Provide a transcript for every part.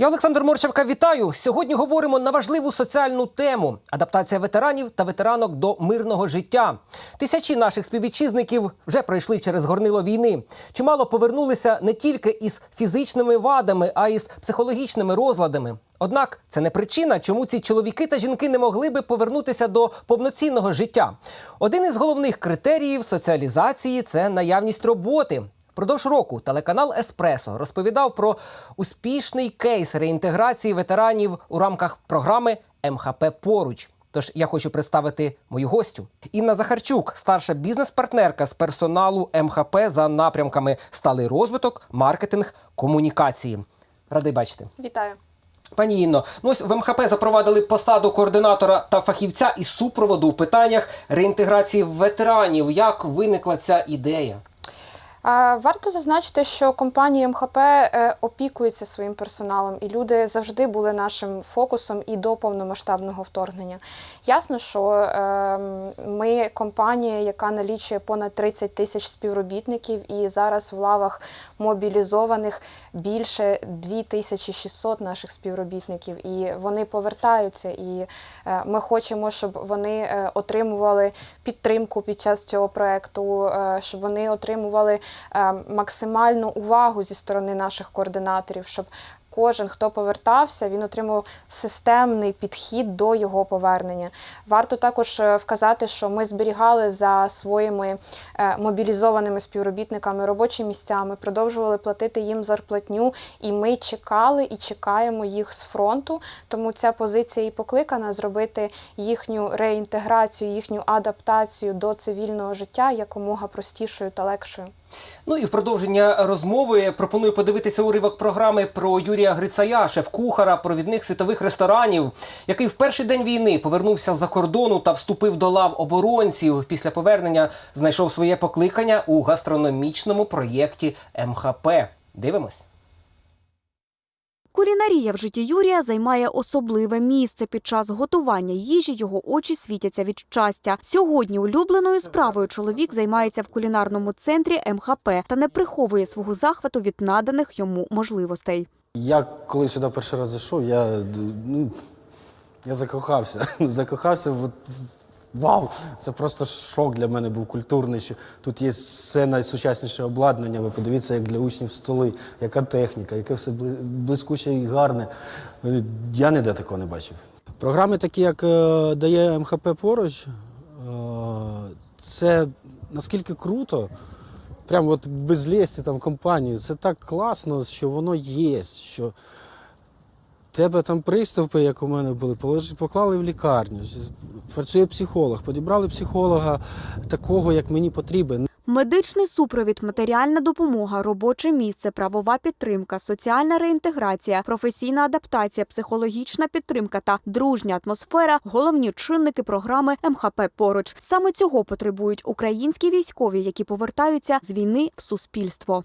Я Олександр Морчевка вітаю. Сьогодні говоримо на важливу соціальну тему адаптація ветеранів та ветеранок до мирного життя. Тисячі наших співвітчизників вже пройшли через горнило війни. Чимало повернулися не тільки із фізичними вадами, а й з психологічними розладами. Однак це не причина, чому ці чоловіки та жінки не могли би повернутися до повноцінного життя. Один із головних критеріїв соціалізації це наявність роботи. Впродовж року телеканал Еспресо розповідав про успішний кейс реінтеграції ветеранів у рамках програми МХП Поруч. Тож я хочу представити мою гостю. Інна Захарчук, старша бізнес-партнерка з персоналу МХП за напрямками сталий розвиток, маркетинг, комунікації. Радий бачити. Вітаю. Пані Інно, ну ось в МХП запровадили посаду координатора та фахівця із супроводу в питаннях реінтеграції ветеранів. Як виникла ця ідея? Варто зазначити, що компанія МХП е, опікується своїм персоналом, і люди завжди були нашим фокусом і до повномасштабного вторгнення. Ясно, що е, ми компанія, яка налічує понад 30 тисяч співробітників, і зараз в лавах мобілізованих більше 2600 наших співробітників, і вони повертаються. І е, ми хочемо, щоб вони е, отримували підтримку під час цього проекту, щоб вони отримували максимальну увагу зі сторони наших координаторів, щоб кожен, хто повертався, він отримав системний підхід до його повернення. Варто також е, вказати, що ми зберігали за своїми е, мобілізованими співробітниками робочі місця, ми продовжували платити їм зарплатню, і ми чекали і чекаємо їх з фронту. Тому ця позиція і покликана зробити їхню реінтеграцію, їхню адаптацію до цивільного життя якомога простішою та легшою. Ну і в продовження розмови пропоную подивитися уривок програми про Юрія Грицая, шеф-кухара провідних світових ресторанів, який в перший день війни повернувся з-за кордону та вступив до лав оборонців. Після повернення знайшов своє покликання у гастрономічному проєкті МХП. Дивимось. Кулінарія в житті Юрія займає особливе місце. Під час готування їжі його очі світяться від щастя. Сьогодні улюбленою справою чоловік займається в кулінарному центрі МХП та не приховує свого захвату від наданих йому можливостей. Я коли сюди перший раз зайшов, я, ну, я закохався. Закохався в. Вау! Це просто шок для мене був культурний. Що тут є все найсучасніше обладнання. Ви подивіться, як для учнів столи, яка техніка, яке все блискуче і гарне. Е, Я ніде такого не бачив. Програми, такі, як е, дає МХП поруч, е, це наскільки круто. Прям от без лісті там компанії. Це так класно, що воно є. Що тебе там приступи, як у мене були, поклали в лікарню. Працює психолог, підібрали психолога такого, як мені потрібен. Медичний супровід, матеріальна допомога, робоче місце, правова підтримка, соціальна реінтеграція, професійна адаптація, психологічна підтримка та дружня атмосфера головні чинники програми МХП поруч. Саме цього потребують українські військові, які повертаються з війни в суспільство.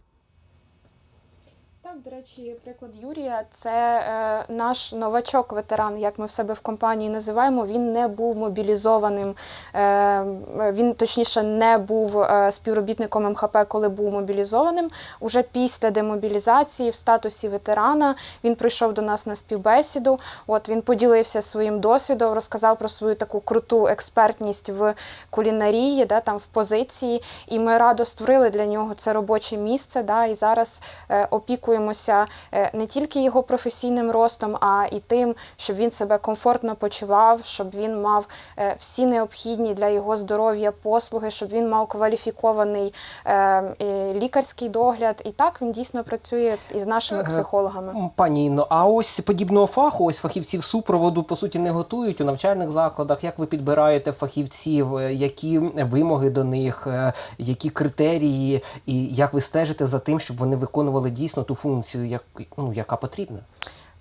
Так, до речі, приклад Юрія це е, наш новачок-ветеран, як ми в себе в компанії називаємо. Він не був мобілізованим. Е, він точніше не був е, співробітником МХП, коли був мобілізованим. Уже після демобілізації в статусі ветерана він прийшов до нас на співбесіду. От він поділився своїм досвідом, розказав про свою таку круту експертність в кулінарії, да, там в позиції. І ми радо створили для нього це робоче місце. Да, і зараз е, опікуємося е, не тільки його професійним ростом, а і тим, щоб він себе комфортно почував, щоб він мав е, всі необхідні для його здоров'я послуги, щоб він мав кваліфікований е, лікарський догляд. І так він дійсно працює із нашими психологами. Пані Інно, а ось подібного фаху, ось фахівців супроводу, по суті, не готують у навчальних закладах. Як ви підбираєте фахівців, які вимоги до них, які критерії, і як ви стежите за тим, щоб вони виконували дійсно ту функцію, як, ну, яка потрібна?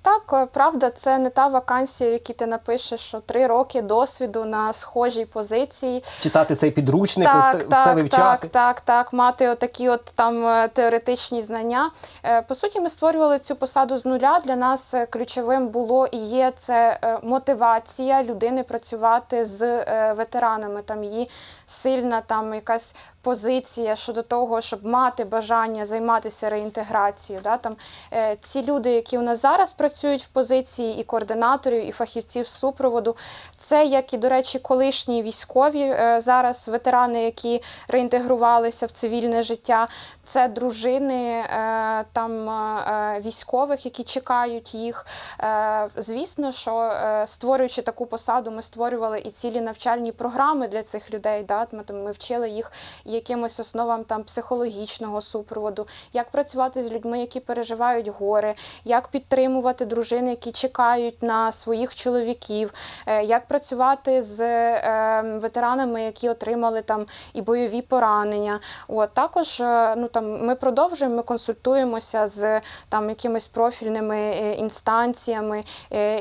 Так, е, правда, це не та вакансія, в якій ти напишеш, що три роки досвіду на схожій позиції. Читати цей підручник, Так, от, все так, вивчати. так, так, так, мати отакі от там е, теоретичні знання. Е, По суті, ми створювали цю посаду з нуля. Для нас ключовим було і є це мотивація людини працювати з ветеранами. Там її сильна там якась позиція щодо того, щоб мати бажання займатися реінтеграцією. Да? Там, е, ці люди, які у нас зараз працюють в позиції і координаторів, і фахівців супроводу, це як і, до речі, колишні військові е, зараз ветерани, які реінтегрувалися в цивільне життя. Це дружини е, там е, військових, які чекають їх. Е, Звісно, що е, створюючи таку посаду, ми створювали і цілі навчальні програми для цих людей. Да? Ми, там, ми вчили їх якимось основам там психологічного супроводу, як працювати з людьми, які переживають горе, як підтримувати дружини, які чекають на своїх чоловіків, е, як працювати з е, ветеранами, які отримали там і бойові поранення. От також е, ну там ми продовжуємо, ми консультуємося з там якимись профільними інстанціями,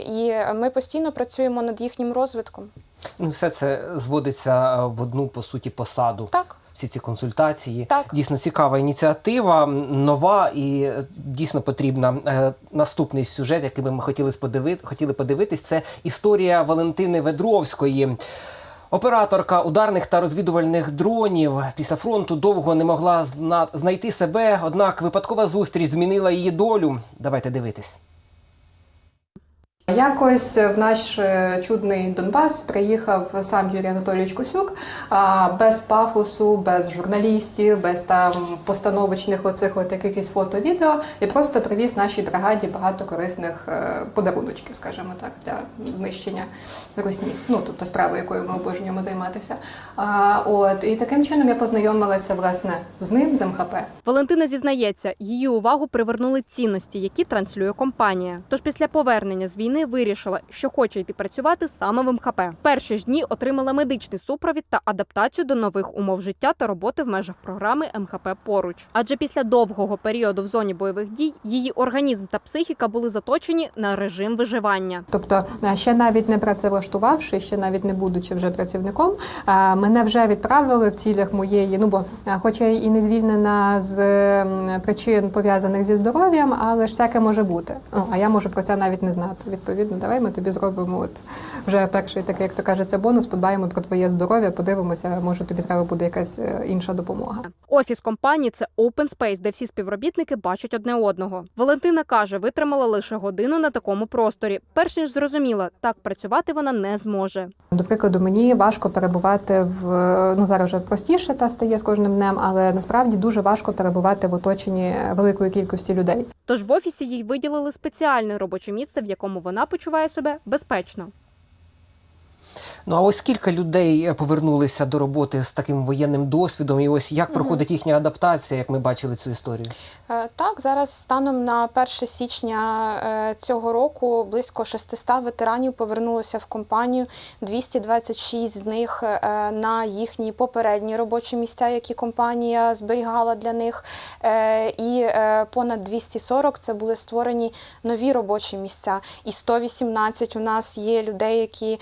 і ми постійно працюємо над їхнім розвитком. Ну, все це зводиться в одну по суті посаду. Так. Всі ці консультації. Так. Дійсно цікава ініціатива, нова і е, дійсно потрібна. Е, Наступний сюжет, який би ми хотіли подивити, хотіли подивитись, це історія Валентини Ведровської. Операторка ударних та розвідувальних дронів після фронту довго не могла знайти себе, однак випадкова зустріч змінила її долю. Давайте дивитись. Якось в наш е, чудний Донбас приїхав сам Юрій Анатолійович Косюк без пафосу, без журналістів, без там постановочних оцих от якихось фото-відео і просто привіз нашій бригаді багато корисних е, подаруночків, скажімо так, для знищення русні. Ну тобто справи, якою ми обожнюємо займатися. А, от і таким чином я познайомилася власне з ним, з МХП. Валентина зізнається, її увагу привернули цінності, які транслює компанія. Тож після повернення з війни вирішила, що хоче йти працювати саме в МХП. Перші ж дні отримала медичний супровід та адаптацію до нових умов життя та роботи в межах програми МХП поруч. Адже після довгого періоду в зоні бойових дій її організм та психіка були заточені на режим виживання. Тобто, е, ще навіть не працевлаштувавши, ще навіть не будучи вже працівником, е, мене вже відправили в цілях моєї. Ну бо, е, хоча і не звільнена з причин пов'язаних зі здоров'ям, але ж всяке може бути. А я можу про це навіть не знати. Відповідно, давай ми тобі зробимо от вже перший такий, як то кажеться, бонус. Подбаємо про твоє здоров'я, подивимося, може тобі треба буде якась е, інша допомога. Офіс компанії це open space, де всі співробітники бачать одне одного. Валентина каже, витримала лише годину на такому просторі. Перш ніж зрозуміла, так працювати вона не зможе. До прикладу, мені важко перебувати в ну зараз вже простіше та стає з кожним днем, але насправді дуже важко перебувати в оточенні великої кількості людей. Тож в офісі їй виділили спеціальне робоче місце, в якому вона почуває себе безпечно. Ну а ось кілька людей е, повернулися до роботи з таким воєнним досвідом, і ось як проходить їхня адаптація, як ми бачили цю історію. Е, Так, зараз станом на 1 січня е, цього року близько 600 ветеранів повернулося в компанію. 226 з них на їхні попередні робочі місця, які компанія зберігала для них. І понад 240 це були створені нові робочі місця. І 118 у нас є людей, які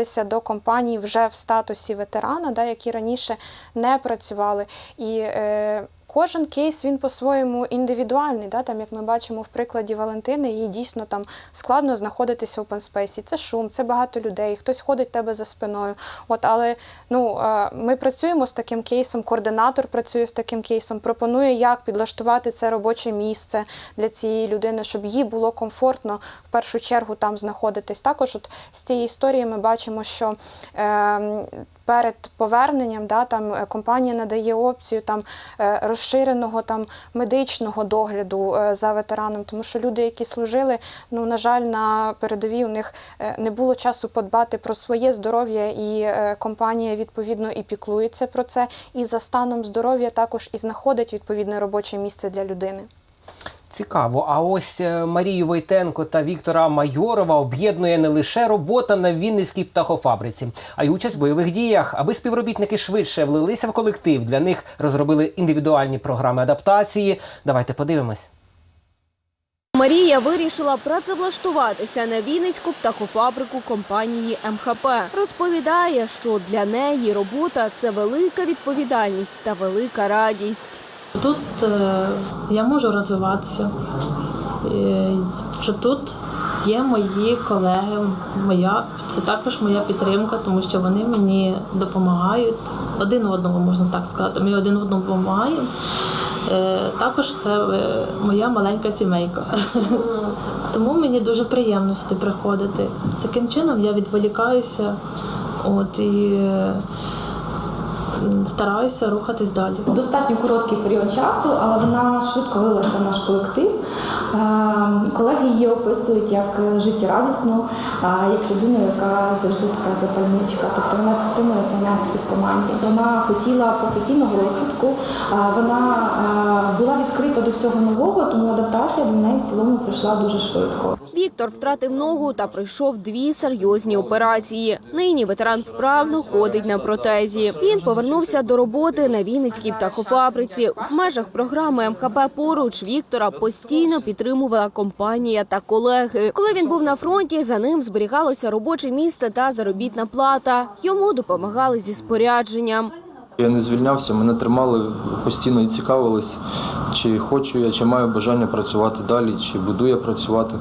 долучилися до компаній вже в статусі ветерана, да, які раніше не працювали. І е, Кожен кейс він по-своєму індивідуальний. Да? Там, як ми бачимо в прикладі Валентини, їй дійсно там складно знаходитися в open space. Це шум, це багато людей, хтось ходить в тебе за спиною. От, але ну, ми працюємо з таким кейсом, координатор працює з таким кейсом, пропонує, як підлаштувати це робоче місце для цієї людини, щоб їй було комфортно в першу чергу там знаходитись. Також от з цієї історії ми бачимо, що е, перед поверненням да, там, е, компанія надає опцію там, е, розширеного там, медичного догляду е, за ветераном, тому що люди, які служили, ну, на жаль, на передовій у них не було часу подбати про своє здоров'я, і компанія відповідно і піклується про це, і за станом здоров'я також і знаходить відповідне робоче місце для людини. Цікаво. А ось е, Марію Войтенко та Віктора Майорова об'єднує не лише робота на Вінницькій птахофабриці, а й участь в бойових діях. Аби співробітники швидше влилися в колектив. Для них розробили індивідуальні програми адаптації. Давайте подивимось. Марія вирішила працевлаштуватися на Вінницьку птахофабрику компанії МХП. Розповідає, що для неї робота це велика відповідальність та велика радість. Тут е, я можу розвиватися. Що тут Є мої колеги, моя це також моя підтримка, тому що вони мені допомагають один одному, можна так сказати. Ми один одному допомагаємо. Е, Також це е, моя маленька сімейка. Тому мені дуже приємно сюди приходити. Таким чином я відволікаюся от, і стараюся рухатись далі. Достатньо короткий період часу, але вона швидко вилилася в наш колектив. Колеги її описують як життєрадісну, як людину, яка завжди така запальничка. Тобто вона підтримує цей настрій в команді. Вона хотіла професійного розвитку, вона була відкрита до всього нового, тому адаптація до неї в цілому пройшла дуже швидко. Віктор втратив ногу та пройшов дві серйозні операції. Нині ветеран вправно ходить на протезі. Він повернувся до роботи на Вінницькій птахофабриці. В межах програми МХП поруч Віктора постійно підтримувала компанія та колеги. Коли він був на фронті, за ним зберігалося робоче місце та заробітна плата. Йому допомагали зі спорядженням. Я не звільнявся, мене тримали постійно і цікавились, чи хочу я, чи маю бажання працювати далі, чи буду я працювати.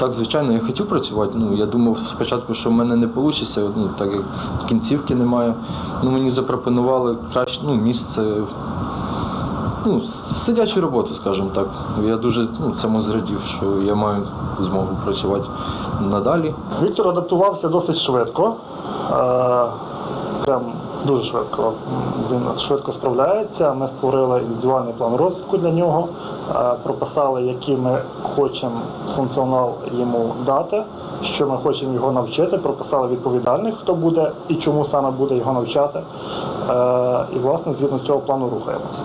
Так, звичайно, я хотів працювати. Ну, я думав спочатку, що в мене не вийде, ну, так як кінцівки немає. Ну, мені запропонували краще ну, місце, ну, сидячу роботу, скажімо так. Я дуже ну, цьому зрадів, що я маю змогу працювати надалі. Віктор адаптувався досить швидко. Е, Прям дуже швидко. Він швидко справляється. Ми створили індивідуальний план розвитку для нього, е, прописали, який ми хочемо функціонал йому дати, що ми хочемо його навчити, прописали відповідальних, хто буде і чому саме буде його навчати. Е, І, власне, згідно цього плану рухаємося.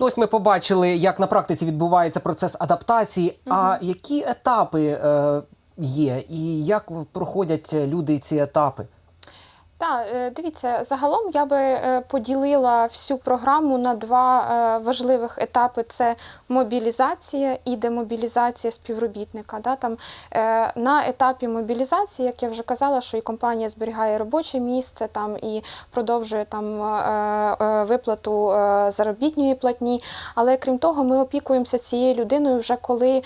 Ну, ось ми побачили, як на практиці відбувається процес адаптації. А які етапи е, є, і як проходять люди ці етапи? Так, е, дивіться, загалом я би е, поділила всю програму на два е, важливих етапи: це мобілізація і демобілізація співробітника. Да, там, на етапі мобілізації, як я вже казала, що і компанія зберігає робоче місце там, і продовжує там, виплату заробітної платні. Але крім того, ми опікуємося цією людиною вже коли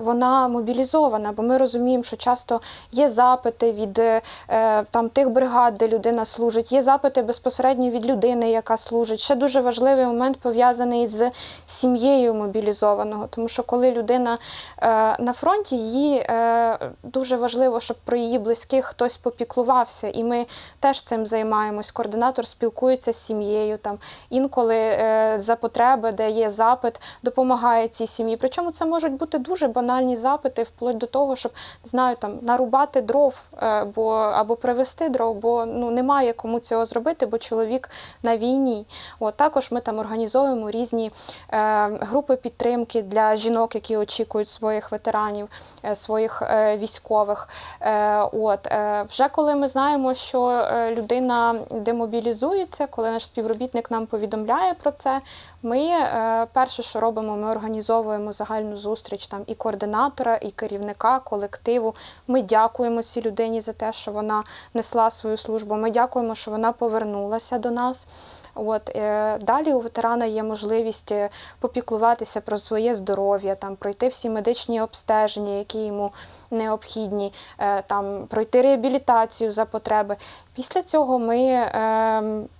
вона мобілізована, бо ми розуміємо, що часто є запити від там, тих бригад, де людина служить, є запити безпосередньо від людини, яка служить. Ще дуже важливий момент пов'язаний з сім'єю мобілізованого, тому що коли людина е, на фронті, їй е, дуже важливо, щоб про її близьких хтось попіклувався. І ми теж цим займаємось. Координатор спілкується з сім'єю. Там інколи е, за потреби, де є запит, допомагає цій сім'ї. Причому це можуть бути дуже банальні запити, вплоть до того, щоб знаю, там нарубати дров е, бо або привезти дров, бо ну немає кому цього зробити, бо чоловік на війні. От також ми там організовуємо різні е, групи підтримки для жінок, які очікують своїх ветеранів, е, своїх е, військових. Е, от е, вже коли ми знаємо, що е, людина демобілізується, коли наш співробітник нам повідомляє про це, ми е, перше, що робимо, ми організовуємо загальну зустріч там і координатора, і керівника колективу. Ми дякуємо цій людині за те, що вона несла свою службу. Ми дякуємо, що вона повернулася до нас. От е, далі у ветерана є можливість е, попіклуватися про своє здоров'я, там пройти всі медичні обстеження, які йому необхідні, е, там пройти реабілітацію за потреби. Після цього ми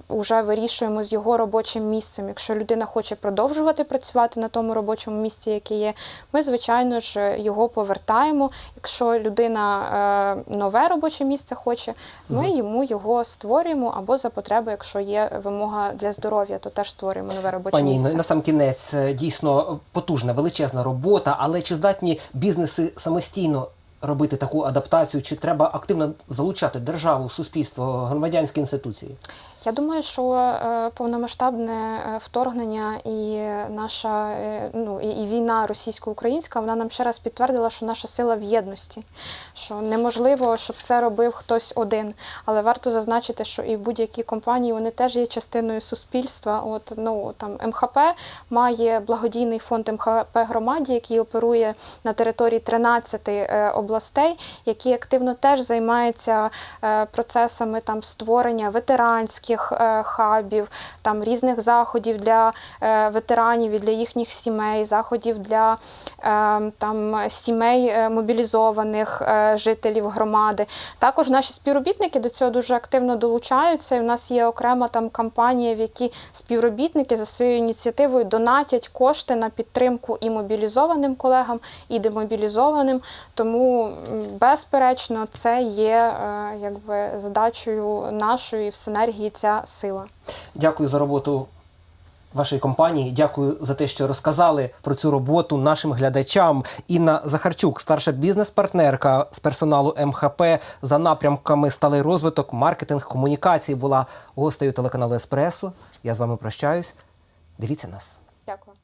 вже вирішуємо з його робочим місцем. Якщо людина хоче продовжувати працювати на тому робочому місці, яке є, ми, звичайно ж, його повертаємо. Якщо людина е, нове робоче місце хоче, ми йому його створюємо або за потреби, якщо є вимога для здоров'я, то теж створюємо нове робоче Пані місце. Інно, на сам кінець е, дійсно потужна, величезна робота, але чи здатні бізнеси самостійно робити таку адаптацію, чи треба активно залучати державу, суспільство, громадянські інституції? Я думаю, що е, повномасштабне е, вторгнення і наша е, ну і, війна російсько-українська вона нам ще раз підтвердила, що наша сила в єдності, що неможливо, щоб це робив хтось один. Але варто зазначити, що і в будь-якій компанії вони теж є частиною суспільства. От ну там МХП має благодійний фонд МХП громаді, який оперує на території 13 е, областей, який активно теж займається е, процесами там створення ветеранських всяких е, хабів, там різних заходів для е, ветеранів і для їхніх сімей, заходів для е, там сімей мобілізованих жителів громади. Також наші співробітники до цього дуже активно долучаються. І в нас є окрема там кампанія, в якій співробітники за своєю ініціативою донатять кошти на підтримку і мобілізованим колегам, і демобілізованим. Тому, безперечно, це є якби задачею нашої в синергії ця сила. Дякую за роботу вашої компанії. Дякую за те, що розказали про цю роботу нашим глядачам. Інна Захарчук, старша бізнес-партнерка з персоналу МХП за напрямками сталий розвиток, маркетинг, комунікації, була гостею телеканалу Еспресо. Я з вами прощаюсь. Дивіться нас. Дякую.